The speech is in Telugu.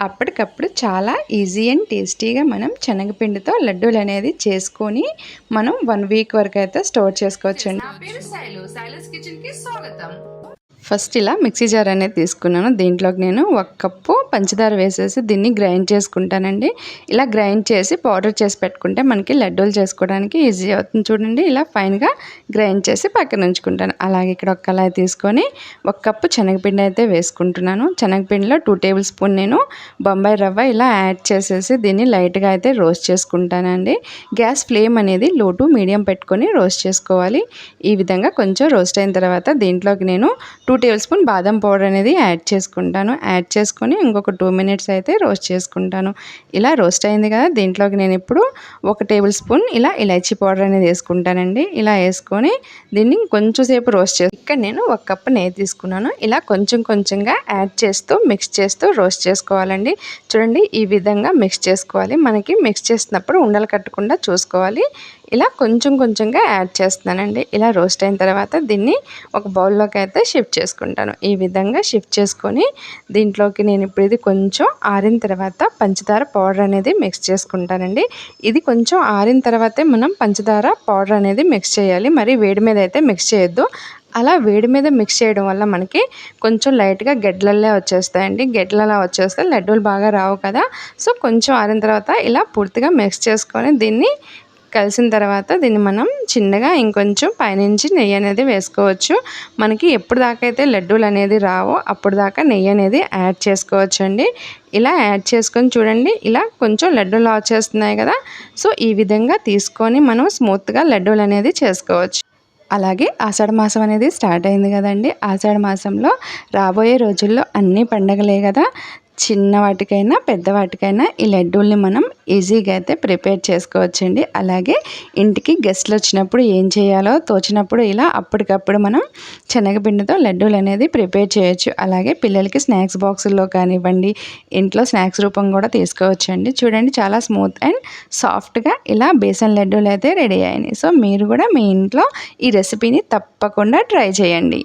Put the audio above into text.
అప్పటికప్పుడు చాలా ఈజీ అండ్ టేస్టీగా మనం శనగపిండితో లడ్డూలు అనేది చేసుకొని మనం వన్ వీక్ వరకు అయితే స్టోర్ చేసుకోవచ్చండి ఫస్ట్ ఇలా మిక్సీ జార్ అనేది తీసుకున్నాను. దీంట్లోకి నేను ఒక కప్పు పంచదార వేసేసి దీన్ని గ్రైండ్ చేసుకుంటానండి. ఇలా గ్రైండ్ చేసి పౌడర్ చేసి పెట్టుకుంటే మనకి లడ్డూలు చేసుకోవడానికి ఈజీ అవుతుంది చూడండి. ఇలా ఫైన్గా గ్రైండ్ చేసి పక్కన ఉంచుకుంటాను. అలాగే ఇక్కడ ఒక కళాయి తీసుకొని ఒక కప్పు శనగపిండి అయితే వేసుకుంటున్నాను. శనగపిండిలో టూ టేబుల్ స్పూన్ నేను బొంబాయి రవ్వ ఇలా యాడ్ చేసేసి దీన్ని లైట్గా అయితే రోస్ట్ చేసుకుంటానండి. గ్యాస్ ఫ్లేమ్ అనేది లో టు మీడియం పెట్టుకొని రోస్ట్ చేసుకోవాలి. ఈ విధంగా కొంచెం రోస్ట్ అయిన తర్వాత దీంట్లోకి నేను టూ టేబుల్ స్పూన్ బాదం పౌడర్ అనేది యాడ్ చేసుకుంటాను. యాడ్ చేసుకొని ఇంకొక టూ మినిట్స్ అయితే రోస్ట్ చేసుకుంటాను. ఇలా రోస్ట్ అయింది కదా దీంట్లోకి నేను ఇప్పుడు ఒక టేబుల్ స్పూన్ ఇలా ఇలాచీ పౌడర్ అనేది వేసుకుంటానండి. ఇలా వేసుకొని దీన్ని కొంచెం సేపు రోస్ట్ చేసి ఇక్కడ నేను ఒక కప్పు నెయ్యి తీసుకున్నాను. ఇలా కొంచెం కొంచెంగా యాడ్ చేస్తూ మిక్స్ చేస్తూ రోస్ట్ చేసుకోవాలండి. చూడండి ఈ విధంగా మిక్స్ చేసుకోవాలి. మనకి మిక్స్ చేసినప్పుడు ఉండలు కట్టకుండా చూసుకోవాలి. ఇలా కొంచెం కొంచెంగా యాడ్ చేస్తున్నానండి. ఇలా రోస్ట్ అయిన తర్వాత దీన్ని ఒక బౌల్లోకి అయితే షిఫ్ట్ చేసుకుంటాను. ఈ విధంగా షిఫ్ట్ చేసుకొని దీంట్లోకి నేను ఇప్పుడు ఇది కొంచెం ఆరిన తర్వాత పంచదార పౌడర్ అనేది మిక్స్ చేసుకుంటానండి. ఇది కొంచెం ఆరిన తర్వాతే మనం పంచదార పౌడర్ అనేది మిక్స్ చేయాలి. మరి వేడి మీద అయితే మిక్స్ చేయొద్దు. అలా వేడి మీద మిక్స్ చేయడం వల్ల మనకి కొంచెం లైట్గా గెడ్లల్లే వచ్చేస్తాయండి. గెడ్లలా వచ్చేస్తే లడ్డూలు బాగా రావు కదా. సో కొంచెం ఆరిన తర్వాత ఇలా పూర్తిగా మిక్స్ చేసుకొని దీన్ని కలిసిన తర్వాత దీన్ని మనం చిన్నగా ఇంకొంచెం పైనుంచి నెయ్యి అనేది వేసుకోవచ్చు. మనకి ఎప్పుడు దాకా అయితే లడ్డూలు అనేది రావో అప్పుడు దాకా నెయ్యి అనేది యాడ్ చేసుకోవచ్చు అండి ఇలా యాడ్ చేసుకొని చూడండి ఇలా కొంచెం లడ్డూలు వచ్చేస్తున్నాయి కదా. సో ఈ విధంగా తీసుకొని మనం స్మూత్గా లడ్డూలు అనేది చేసుకోవచ్చు. అలాగే ఆషాఢ మాసం అనేది స్టార్ట్ అయింది కదండి. ఆషాఢ మాసంలో రాబోయే రోజుల్లో అన్ని పండగలే కదా. చిన్న వాటికైనా పెద్ద వాటికైనా ఈ లడ్డూల్ని మనం ఈజీగా అయితే ప్రిపేర్ చేసుకోవచ్చండి. అలాగే ఇంటికి గెస్ట్లు వచ్చినప్పుడు ఏం చేయాలో తోచినప్పుడు ఇలా అప్పటికప్పుడు మనం శనగపిండితో లడ్డూలు అనేది ప్రిపేర్ చేయొచ్చు. అలాగే పిల్లలకి స్నాక్స్ బాక్సుల్లో కానివ్వండి ఇంట్లో స్నాక్స్ రూపం కూడా తీసుకోవచ్చండి. చూడండి చాలా స్మూత్ అండ్ సాఫ్ట్గా ఇలా బేసన్ లడ్డూలు అయితే రెడీ అయినాయి. సో మీరు కూడా మీ ఇంట్లో ఈ రెసిపీని తప్పకుండా ట్రై చేయండి.